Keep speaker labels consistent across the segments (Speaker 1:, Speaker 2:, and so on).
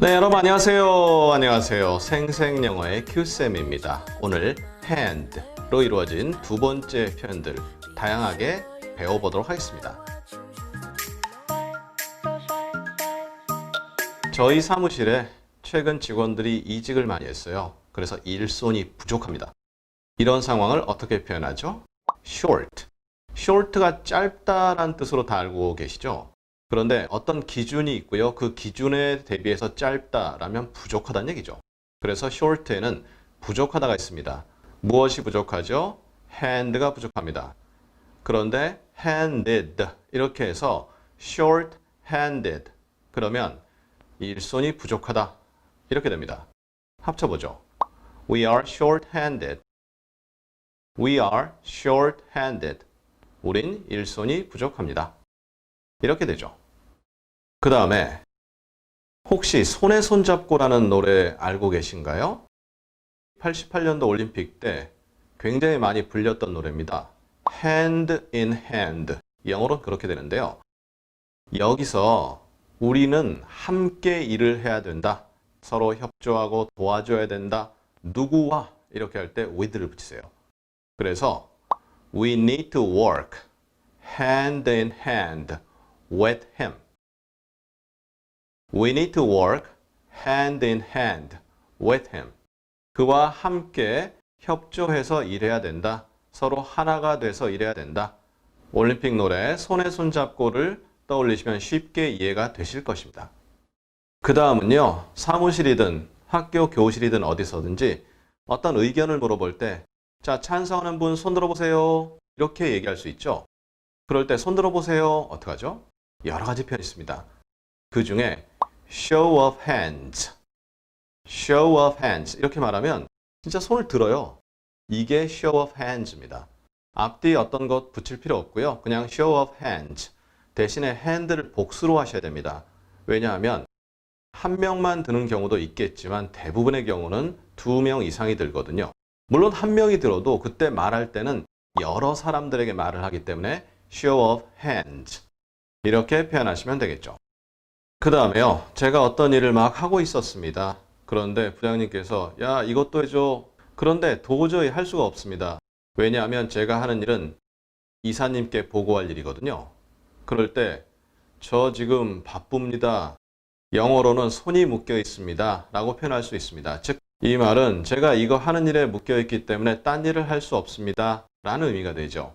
Speaker 1: 네, 여러분 안녕하세요. 안녕하세요. 생생영어의 큐쌤입니다. 오늘 hand로 이루어진 두 번째 표현들 다양하게 배워보도록 하겠습니다. 저희 사무실에 최근 직원들이 이직을 많이 했어요. 그래서 일손이 부족합니다. 이런 상황을 어떻게 표현하죠? short. short가 짧다란 뜻으로 다 알고 계시죠? 그런데 어떤 기준이 있고요. 그 기준에 대비해서 짧다라면 부족하다는 얘기죠. 그래서 short에는 부족하다가 있습니다. 무엇이 부족하죠? hand가 부족합니다. 그런데 handed 이렇게 해서 short handed 그러면 일손이 부족하다 이렇게 됩니다. 합쳐보죠. We are short handed. We are short handed. 우린 일손이 부족합니다. 이렇게 되죠. 그 다음에 혹시 손에 손잡고라는 노래 알고 계신가요? 88년도 올림픽 때 굉장히 많이 불렸던 노래입니다. Hand in hand. 영어로는 그렇게 되는데요. 여기서 우리는 함께 일을 해야 된다. 서로 협조하고 도와줘야 된다. 누구와 이렇게 할 때 with를 붙이세요. 그래서 we need to work hand in hand with him. We need to work hand in hand with him. 그와 함께 협조해서 일해야 된다. 서로 하나가 돼서 일해야 된다. 올림픽 노래 손에 손잡고를 떠올리시면 쉽게 이해가 되실 것입니다. 그 다음은요, 사무실이든 학교 교실이든 어디서든지 어떤 의견을 물어볼 때, 자, 찬성하는 분 손 들어보세요. 이렇게 얘기할 수 있죠. 그럴 때 손 들어보세요. 어떡하죠? 여러 가지 표현이 있습니다. 그 중에 show of hands, show of hands 이렇게 말하면 진짜 손을 들어요. 이게 show of hands입니다. 앞뒤 어떤 것 붙일 필요 없고요. 그냥 show of hands 대신에 hand를 복수로 하셔야 됩니다. 왜냐하면 한 명만 드는 경우도 있겠지만 대부분의 경우는 두 명 이상이 들거든요. 물론 한 명이 들어도 그때 말할 때는 여러 사람들에게 말을 하기 때문에 show of hands 이렇게 표현하시면 되겠죠. 그 다음에요. 제가 어떤 일을 막 하고 있었습니다. 그런데 부장님께서 야 이것도 해줘. 그런데 도저히 할 수가 없습니다. 왜냐하면 제가 하는 일은 이사님께 보고할 일이거든요. 그럴 때 저 지금 바쁩니다. 영어로는 손이 묶여 있습니다. 라고 표현할 수 있습니다. 즉, 이 말은 제가 이거 하는 일에 묶여 있기 때문에 딴 일을 할 수 없습니다. 라는 의미가 되죠.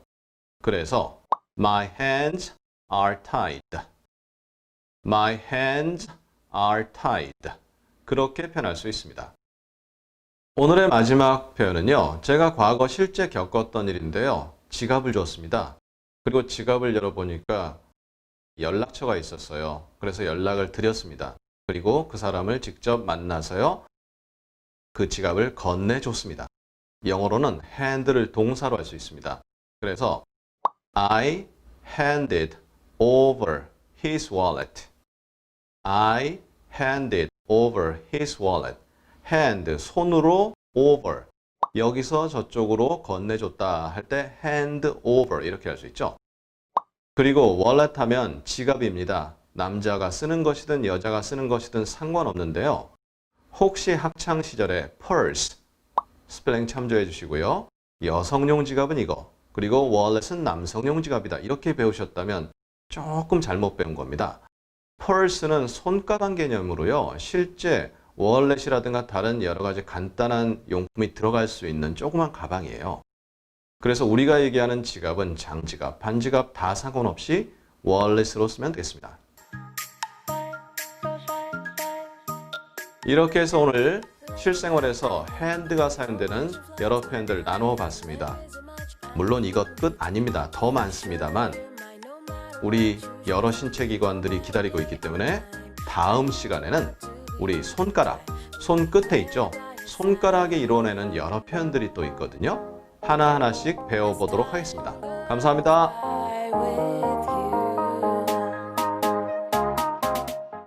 Speaker 1: 그래서 My hands are tied. My hands are tied. 그렇게 표현할 수 있습니다. 오늘의 마지막 표현은요. 제가 과거 실제 겪었던 일인데요. 지갑을 줬습니다. 그리고 지갑을 열어보니까 연락처가 있었어요. 그래서 연락을 드렸습니다. 그리고 그 사람을 직접 만나서요. 그 지갑을 건네줬습니다. 영어로는 hand를 동사로 할 수 있습니다. 그래서 I handed over his wallet. I handed over his wallet. hand 손으로 over 여기서 저쪽으로 건네줬다 할 때 hand over 이렇게 할 수 있죠. 그리고 wallet 하면 지갑입니다. 남자가 쓰는 것이든 여자가 쓰는 것이든 상관없는데요. 혹시 학창 시절에 purse 스펠링 참조해 주시고요. 여성용 지갑은 이거 그리고 wallet은 남성용 지갑이다 이렇게 배우셨다면 조금 잘못 배운 겁니다. Purse는 손가락 개념으로요. 실제 월렛이라든가 다른 여러 가지 간단한 용품이 들어갈 수 있는 조그만 가방이에요. 그래서 우리가 얘기하는 지갑은 장지갑, 반지갑 다 상관없이 월렛으로 쓰면 되겠습니다. 이렇게 해서 오늘 실생활에서 핸드가 사용되는 여러 표현들을 나누어 봤습니다. 물론 이것 끝 아닙니다. 더 많습니다만 우리 여러 신체 기관들이 기다리고 있기 때문에 다음 시간에는 우리 손가락, 손끝에 있죠? 손가락이 이루어내는 여러 표현들이 또 있거든요. 하나하나씩 배워보도록 하겠습니다. 감사합니다.